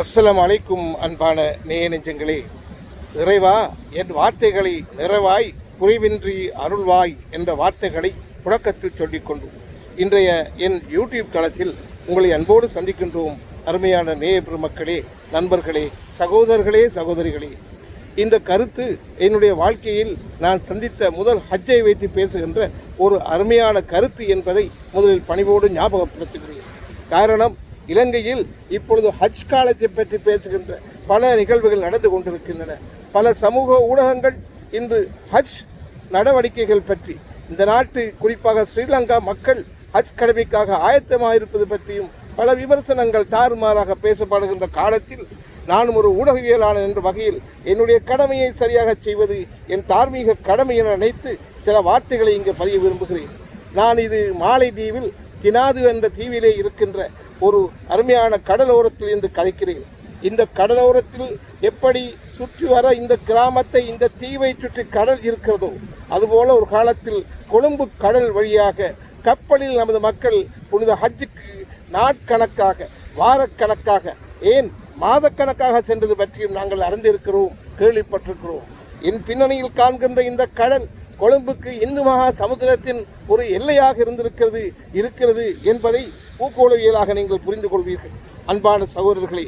அஸ்ஸலாமு அலைக்கும் அன்பான நேய நெஞ்சங்களே. இறைவா என் வார்த்தைகளை நிறைவாய் குறைவின்றி அருள்வாய் என்ற வார்த்தைகளை புழக்கத்தில் சொல்லிக்கொண்டு இன்றைய என் யூடியூப் தளத்தில் உங்களை அன்போடு சந்திக்கின்றோம் அருமையான நேய பெருமக்களே நண்பர்களே சகோதரர்களே சகோதரிகளே. இந்த கருத்து என்னுடைய வாழ்க்கையில் நான் சந்தித்த முதல் ஹஜ்ஜை வைத்து பேசுகின்ற ஒரு அருமையான கருத்து என்பதை முதலில் பணிவோடு ஞாபகப்படுத்துகிறேன். காரணம் இலங்கையில் இப்பொழுது ஹஜ் காலேஜை பற்றி பேசுகின்ற பல நிகழ்வுகள் நடந்து கொண்டிருக்கின்றன. பல சமூக ஊடகங்கள் இன்று ஹஜ் நடவடிக்கைகள் பற்றி இந்த நாட்டு குறிப்பாக ஸ்ரீலங்கா மக்கள் ஹஜ் கடமைக்காக ஆயத்தமாக இருப்பது பற்றியும் பல விமர்சனங்கள் தாறுமாறாக பேசப்படுகின்ற காலத்தில் நானும் ஒரு ஊடகவியலாளர் என்ற வகையில் என்னுடைய கடமையை சரியாக செய்வது என் தார்மீக கடமை என நினைத்து சில வார்த்தைகளை இங்கு பதிய விரும்புகிறேன். நான் இது மாலைதீவில் தினாது என்ற தீவிலே இருக்கின்ற ஒரு அருமையான கடலோரத்தில் இருந்து கழிக்கிறேன். இந்த கடலோரத்தில் எப்படி சுற்றி வர இந்த கிராமத்தை இந்த தீவை சுற்றி கடல் இருக்கிறதோ அதுபோல ஒரு காலத்தில் கொழும்பு கடல் வழியாக கப்பலில் நமது மக்கள் புனித ஹஜ்ஜுக்கு நாட்கணக்காக வாரக்கணக்காக ஏன் மாதக்கணக்காக சென்றது பற்றியும் நாங்கள் அறிந்திருக்கிறோம் கேள்விப்பட்டிருக்கிறோம். என் பின்னணியில் காண்கின்ற இந்த கடல் கொழும்புக்கு இந்து மகா சமுத்திரத்தின் ஒரு எல்லையாக இருந்திருக்கிறது இருக்கிறது என்பதை பூகோளவியலாக நீங்கள் புரிந்து கொள்வீர்கள். அன்பான சகோதரர்களே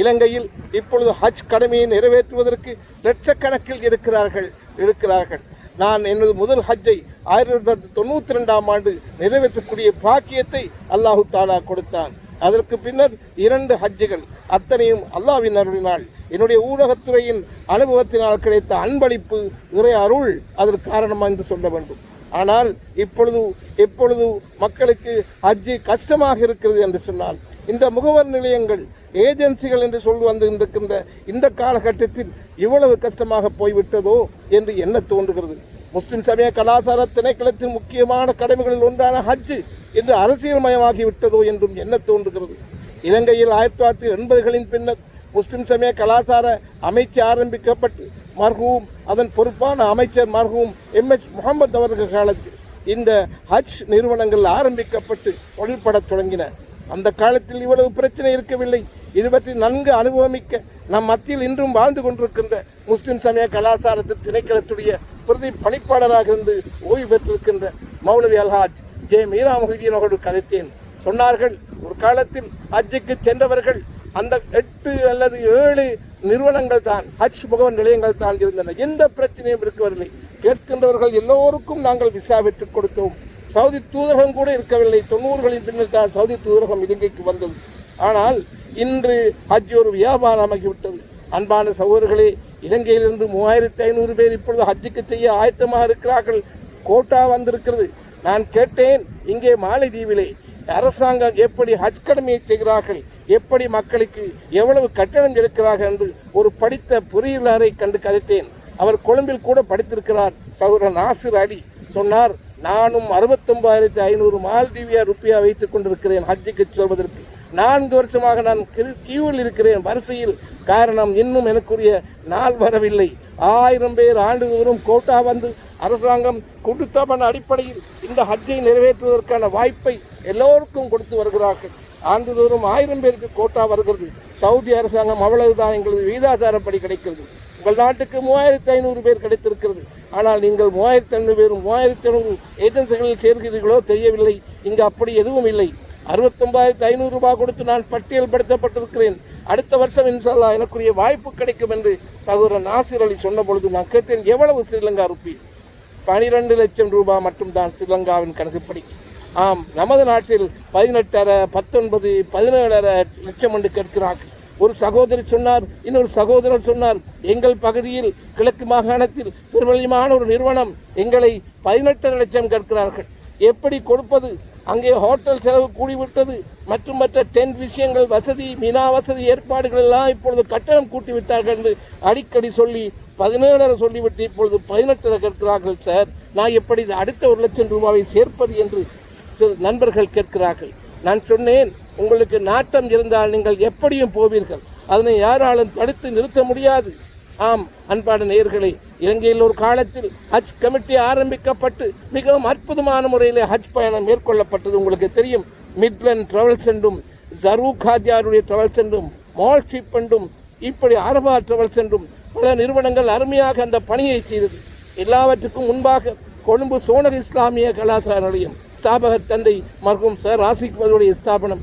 இலங்கையில் இப்பொழுது ஹஜ் கடமையை நிறைவேற்றுவதற்கு லட்சக்கணக்கில் இருக்கிறார்கள் இருக்கிறார்கள். நான் எனது முதல் ஹஜ்ஜை ஆயிரத்தி தொள்ளாயிரத்தி தொண்ணூற்றி ரெண்டாம் ஆண்டு நிறைவேற்றக்கூடிய பாக்கியத்தை அல்லாஹு தாலா கொடுத்தான். அதற்கு பின்னர் இரண்டு ஹஜ்ஜுகள் அத்தனையும் அல்லாவின் அருளினால் என்னுடைய ஊடகத்துறையின் அனுபவத்தினால் கிடைத்த அன்பளிப்பு நிறைய அருள் அதற்கு காரணமாக என்று சொல்ல வேண்டும். ஆனால் இப்பொழுது எப்பொழுது மக்களுக்கு ஹஜ்ஜு கஷ்டமாக இருக்கிறது என்று சொன்னால் இந்த முகவர் நிலையங்கள் ஏஜென்சிகள் என்று சொல்லி வந்திருக்கின்ற இந்த காலகட்டத்தில் இவ்வளவு கஷ்டமாக போய்விட்டதோ என்று எண்ண தோன்றுகிறது? முஸ்லிம் சமய கலாச்சார திணைக்களத்தின் முக்கியமான கடமைகளில் ஒன்றான ஹஜ்ஜு என்று அரசியல் என்றும் என்ன தோன்றுகிறது? இலங்கையில் ஆயிரத்தி தொள்ளாயிரத்தி எண்பதுகளின் பின்னர் முஸ்லிம் சமய கலாச்சார அமைச்சு ஆரம்பிக்கப்பட்டு மர்ஹூம் அதன் பொறுப்பான அமைச்சர் மர்ஹூம் எம் எஸ் முகமது அவர்கள் காலத்தில் இந்த ஹஜ் நிறுவனங்கள் ஆரம்பிக்கப்பட்டு தொழில்படத் தொடங்கின. அந்த காலத்தில் இவ்வளவு பிரச்சனை இருக்கவில்லை. இது பற்றி நன்கு அனுபவமிக்க நம் மத்தியில் இன்றும் வாழ்ந்து கொண்டிருக்கின்ற முஸ்லிம் சமய கலாச்சாரத்தின் திணைக்களத்துடைய பிரதி பணிப்பாளராக இருந்து ஓய்வு பெற்றிருக்கின்ற மௌலவி அல்ஹாஜ் ஜே மீரா முஹிதீன் அவர்கள் கதைத்தேன் சொன்னார்கள் ஒரு காலத்தில் ஹஜ்ஜுக்கு சென்றவர்கள் அந்த எட்டு அல்லது ஏழு நிறுவனங்கள் தான் ஹஜ் முகவன் நிலையங்கள் தான் இருந்தன. எந்த பிரச்சனையும் இருக்கவில்லை. கேட்கின்றவர்கள் எல்லோருக்கும் நாங்கள் விசா பெற்றுக் கொடுத்தோம். சவுதி தூதரகம் கூட இருக்கவில்லை. தொண்ணூறுகளின் பின்னர் தான் சவுதி தூதரகம் இலங்கைக்கு வந்தது. ஆனால் இன்று ஹஜ் ஒரு வியாபாரமாகிவிட்டது. அன்பான சகோதரர்களே இலங்கையிலிருந்து மூவாயிரத்தி ஐநூறு பேர் இப்பொழுது ஹஜ்ஜுக்கு செய்ய ஆயத்தமாக இருக்கிறார்கள். கோட்டா வந்திருக்கிறது. நான் கேட்டேன் இங்கே மாலைதீவிலே. அரசாங்கம் எப்படி ஹஜ் கடமையை செய்கிறார்கள்? எப்படி மக்களுக்கு எவ்வளவு கட்டணம் எடுக்கிறார்கள் என்று ஒரு படித்த பொறியியலாரை கண்டு கதைத்தேன். அவர் கொழும்பில் கூட படித்திருக்கிறார். சகோதரன் நாசிர் அலி சொன்னார் நானும் அறுபத்தொன்பதாயிரத்தி ஐநூறு மால்தீவியா ருப்பியா வைத்துக் கொண்டிருக்கிறேன் ஹஜ்ஜுக்கு சொல்வதற்கு. நான்கு வருஷமாக நான் கியூவில் இருக்கிறேன். வரிசையில் காரணம் இன்னும் எனக்குரிய நாள் வரவில்லை. ஆயிரம் பேர் ஆண்டுதோறும் கோட்டா வந்து அரசாங்கம் கொடுத்தவன் அடிப்படையில் இந்த ஹஜ்ஜை நிறைவேற்றுவதற்கான வாய்ப்பை எல்லோருக்கும் கொடுத்து வருகிறார்கள். ஆண்டுதோறும் ஆயிரம் பேருக்கு கோட்டா வருகிறது. சவுதி அரசாங்கம் அவ்வளவுதான் எங்களது வீதாசாரப்படி கிடைக்கிறது. உங்கள் நாட்டுக்கு மூவாயிரத்தி ஐநூறு பேர் கிடைத்திருக்கிறது. ஆனால் நீங்கள் மூவாயிரத்தி ஐநூறு பேரும் மூவாயிரத்தி ஐநூறு ஏஜென்சிகளில் சேர்கிறீர்களோ தெரியவில்லை. இங்கு அப்படி எதுவும் இல்லை. அறுபத்தொன்பதாயிரத்தி ஐநூறு ரூபாய் கொடுத்து நான் பட்டியல் படுத்தப்பட்டிருக்கிறேன். அடுத்த வருஷம் இன்ஷால்லா எனக்குரிய வாய்ப்பு கிடைக்கும் என்று சகோதரர் நாசிர் அலி சொன்ன பொழுது நான் கேட்டேன் எவ்வளவு ஸ்ரீலங்கா ருப்பி பனிரெண்டு லட்சம் ரூபாய் மட்டும்தான் ஸ்ரீலங்காவின் கணக்குப்படி. ஆம் நமது நாட்டில் பதினெட்டரை பத்தொன்பது பதினேழரை லட்சம் என்று கேட்கிறார்கள் ஒரு சகோதரி சொன்னார் இன்னொரு சகோதரர் சொன்னார் எங்கள் பகுதியில் கிழக்கு மாகாணத்தில் பிரபலியமான ஒரு நிறுவனம் எங்களை பதினெட்டரை லட்சம் கேட்கிறார்கள். எப்படி கொடுப்பது? அங்கே ஹோட்டல் செலவு கூடிவிட்டது மற்றும் மற்ற டென் விஷயங்கள் வசதி மினா வசதி ஏற்பாடுகள் எல்லாம் இப்பொழுது கட்டணம் கூட்டி விட்டார்கள் என்று அடிக்கடி சொல்லி பதினேழரை சொல்லிவிட்டு இப்பொழுது பதினெட்டரை கேட்கிறார்கள் சார் நான் எப்படி அடுத்த ஒரு லட்சம் ரூபாவை சேர்ப்பது? என்று சில நண்பர்கள் கேட்கிறார்கள். நான் சொன்னேன் உங்களுக்கு நாட்டம் இருந்தால் நீங்கள் எப்படியும் போவீர்கள். அதனை யாராலும் தடுத்து நிறுத்த முடியாது. ஆம் அன்பான நேயர்களே இலங்கையில் ஒரு காலத்தில் ஹஜ் கமிட்டி ஆரம்பிக்கப்பட்டு மிகவும் அற்புதமான முறையில் ஹஜ் பயணம் மேற்கொள்ளப்பட்டது உங்களுக்கு தெரியும். மிட்லன் டிராவல்ஸ் என்றும் ஜரூக் ஹாஜியாருடைய டிராவல்ஸ் என்றும் மால் ஷிப் என்றும் இப்படி அரபா டிராவல்ஸ் என்றும் பல நிறுவனங்கள் அருமையாக அந்த பணியை செய்தது. எல்லாவற்றுக்கும் முன்பாக கொழும்பு சோனக இஸ்லாமிய கலாசார நிலையம் ஸ்தாபக தந்தை மர்ஹூம் சார் ராசிக்மதுடைய ஸ்தாபனம்.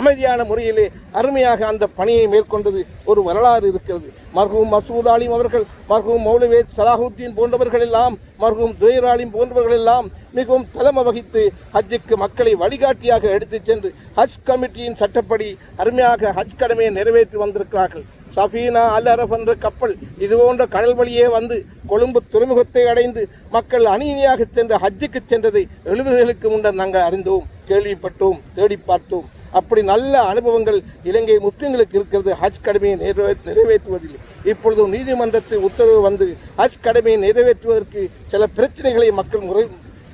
அமைதியான முறையிலே அருமையாக அந்த பணியை மேற்கொண்டது ஒரு வரலாறு இருக்கிறது. மர்ஹூம் மசூத் ஆலிம் அவர்கள் மர்ஹூம் மௌலவேத் சலாஹுத்தீன் போன்றவர்கள் எல்லாம் மர்ஹூம் ஜுயர் ஆலிம் போன்றவர்கள் எல்லாம் மிகவும் தலைமை வகித்து ஹஜ்ஜுக்கு மக்களை வழிகாட்டியாக எடுத்துச் சென்று ஹஜ் கமிட்டியின் சட்டப்படி அருமையாக ஹஜ் கடமையை நிறைவேற்றி வந்திருக்கிறார்கள். சஃபீனா அல் அரஃப் என்ற கப்பல் இதுபோன்ற கடல் வழியே வந்து கொழும்பு துறைமுகத்தை அடைந்து மக்கள் அணியணியாக சென்று ஹஜ்ஜுக்கு சென்றதை எழுபதுகளுக்கு முன்னர் நாங்கள் அறிந்தோம் கேள்விப்பட்டோம் தேடி பார்த்தோம். அப்படி நல்ல அனுபவங்கள் இலங்கை முஸ்லிம்களுக்கு இருக்கிறது. ஹஜ் கடமையை நிறைவே நிறைவேற்றுவதில் இப்பொழுது நீதிமன்றத்தில் உத்தரவு வந்து ஹஜ் கடமையை நிறைவேற்றுவதற்கு சில பிரச்சனைகளை மக்கள் முறை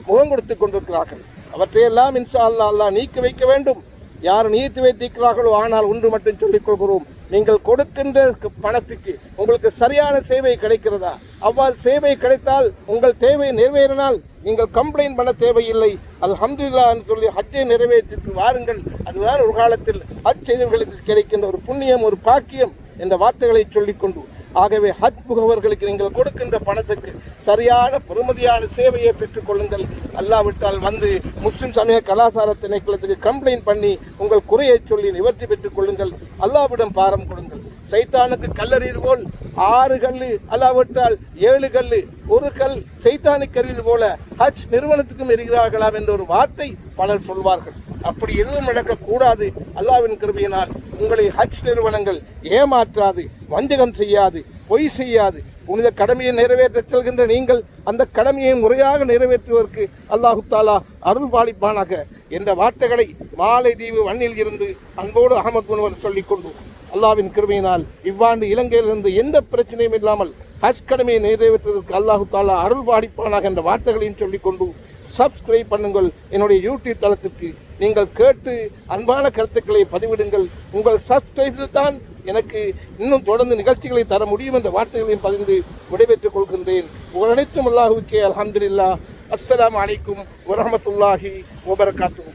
முகம் கொடுத்து கொண்டிருக்கிறார்கள். அவற்றையெல்லாம் இன்சா அல்லா அல்லாஹ் நீக்கி வைக்க வேண்டும். யார் நீத்து வைத்திருக்கிறார்களோ ஆனால் ஒன்று மட்டும் சொல்லிக் கொள்கிறோம். நீங்கள் கொடுக்கின்ற பணத்துக்கு உங்களுக்கு சரியான சேவை கிடைக்கிறதா? அவ்வாறு சேவை கிடைத்தால் உங்கள் தேவை நிறைவேறினால் நீங்கள் கம்ப்ளைண்ட் பண்ண தேவையில்லை. அல்ஹம்துலில்லாஹ் என்று சொல்லி ஹஜ்ஜை நிறைவேற்றிட்டு வாருங்கள். அதுதான் ஒரு காலத்தில் ஹஜ் செய்தவர்களுக்கு கிடைக்கின்ற ஒரு புண்ணியம் ஒரு பாக்கியம் என்ற வார்த்தைகளை சொல்லிக்கொண்டு ஆகவே ஹஜ் முகவர்களுக்கு நீங்கள் கொடுக்கின்ற பணத்துக்கு சரியான பெறுமதியான சேவையை பெற்றுக்கொள்ளுங்கள் அல்லாவிட்டால் வந்து முஸ்லிம் சமய கலாச்சார திணைக்களத்துக்கு கம்ப்ளைண்ட் பண்ணி உங்கள் குறையை சொல்லி நிவர்த்தி பெற்றுக் கொள்ளுங்கள். அல்லாவிடம் பாரம் கொடுங்கள். சைத்தானுக்கு கல்லறியது போல் ஆறு கல்லு அல்லாவிட்டால் ஏழு கல்லு ஒரு கல் சைத்தானுக்கு அறிவது போல ஹஜ் நிறுவனத்துக்கும் எரிகிறார்களாம் என்ற ஒரு வார்த்தை பலர் சொல்வார்கள். அப்படி எதுவும் நடக்கக்கூடாது. அல்லாவின் கிருபையினால் உங்களை ஹஜ் நிறுவனங்கள் ஏமாற்றாது வஞ்சகம் செய்யாது பொய் செய்யாது. புனித கடமையை நிறைவேற்ற செல்கின்ற நீங்கள் அந்த கடமையை முறையாக நிறைவேற்றுவதற்கு அல்லாஹு தாலா அருள் பாலிப்பானாக. என்ற வார்த்தைகளை மாலைதீவு வண்ணில் இருந்து அன்போடு அகமது முனவர் சொல்லிக்கொண்டு அல்லாவின் கிருமையினால் இவ்வாண்டு இலங்கையிலிருந்து எந்த பிரச்சனையும் இல்லாமல் ஹஜ் கடமையை நிறைவேற்றுவதற்கு அல்லாஹு தாலா அருள் பாலிப்பானாக என்ற வார்த்தைகளையும் சொல்லிக்கொண்டு சப்ஸ்கிரைப் பண்ணுங்கள். என்னுடைய யூடியூப் தளத்திற்கு நீங்கள் கேட்டு அன்பான கருத்துக்களை பதிவிடுங்கள். உங்கள் சப்ஸ்கிரைபில் தான் எனக்கு இன்னும் தொடர்ந்து நிகழ்ச்சிகளை தர முடியும் என்ற வார்த்தைகளையும் பதிந்து விடைபெற்றுக் கொள்கின்றேன். உங்கள் அனைத்தும் அல்லாஹுக்கே அலமதுல்லா அஸ்லாம் அலைக்கும் வரமத்துல்லாஹி வபரகாத்துஹு.